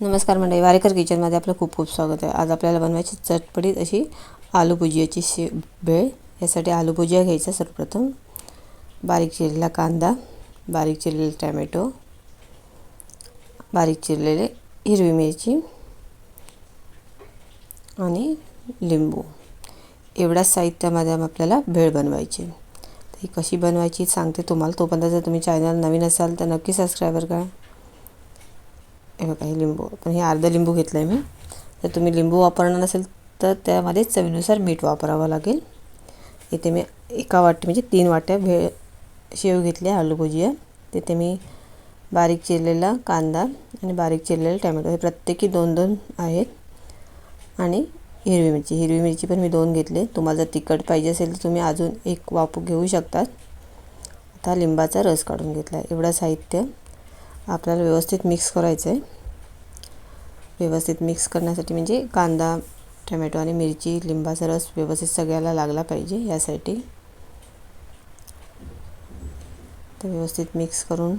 नमस्कार मंडळी वारेकर किचनमध्ये आपलं खूप खूप स्वागत आहे. आज आपल्याला बनवायची चटपटीत अशी आलू भुजियाची शे भेळ. यासाठी आलू भुजिया घ्यायचा सर्वप्रथम. बारीक चिरलेला कांदा बारीक चिरलेले टॅमॅटो बारीक चिरलेले हिरवी मिरची आणि लिंबू. एवढ्याच साहित्यामध्ये आपल्याला भेळ बनवायची. ती कशी बनवायची सांगते तुम्हाला. तोपर्यंत जर तुम्ही चॅनल नवीन असाल तर नक्की सबस्क्रायबर करा. हे बघा हे लिंबू. पण हे अर्धा लिंबू घेतलं आहे मी. जर तुम्ही लिंबू वापरणार नसेल तर त्यामध्ये चवीनुसार मीठ वापरावं लागेल. इथे मी एका वाटी म्हणजे तीन वाट्या भेळ शेव घेतले आलू भुजिया. तिथे मी बारीक चिरलेला कांदा आणि बारीक चिरलेला टॅमॅटो. हे प्रत्येकी दोन दोन आहेत. आणि हिरवी मिरची. हिरवी मिरची पण मी दोन घेतले तुम्हाला जर तिखट पाहिजे असेल तर तुम्ही अजून एक वापू घेऊ शकतात. आता लिंबाचा रस काढून घेतला आहे. एवढं साहित्य. आपल्याला व्यवस्थित मिक्स करायचं आहे व्यवस्थित मिक्स करण्यासाठी म्हणजे कांदा टमॅटो आणि मिरची लिंबाचा रस व्यवस्थित सगळ्याला लागला पाहिजे यासाठी. तर व्यवस्थित मिक्स करून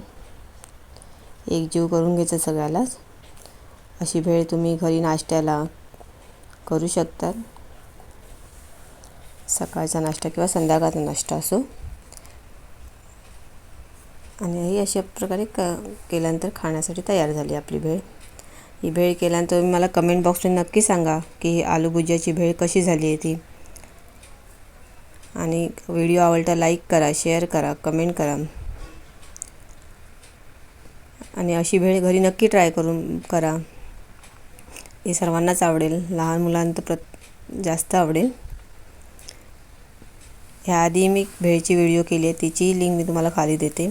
एकजीव करून घ्यायचं सगळ्यालाच अशी भेळ तुम्ही घरी नाश्त्याला करू शकतात. सकाळचा नाश्ता किंवा संध्याकाळचा नाश्ता असो. आणि ही अशा प्रकारे क केल्यानंतर खाण्यासाठी तयार झाली आपली भेळ. ही भेळ केल्यानंतर मला कमेंट बॉक्समध्ये नक्की सांगा की ही आलू भुजियाची भेळ कशी झाली आहे ती. आणि व्हिडिओ आवडता लाईक करा शेअर करा कमेंट करा. आणि अशी भेळ घरी नक्की ट्राय करून करा. हे सर्वांनाच आवडेल. लहान मुलांना प्र जास्त आवडेल. ह्याआधी मी भेळची व्हिडिओ केली आहे. तिचीही लिंक मी तुम्हाला खाली देते.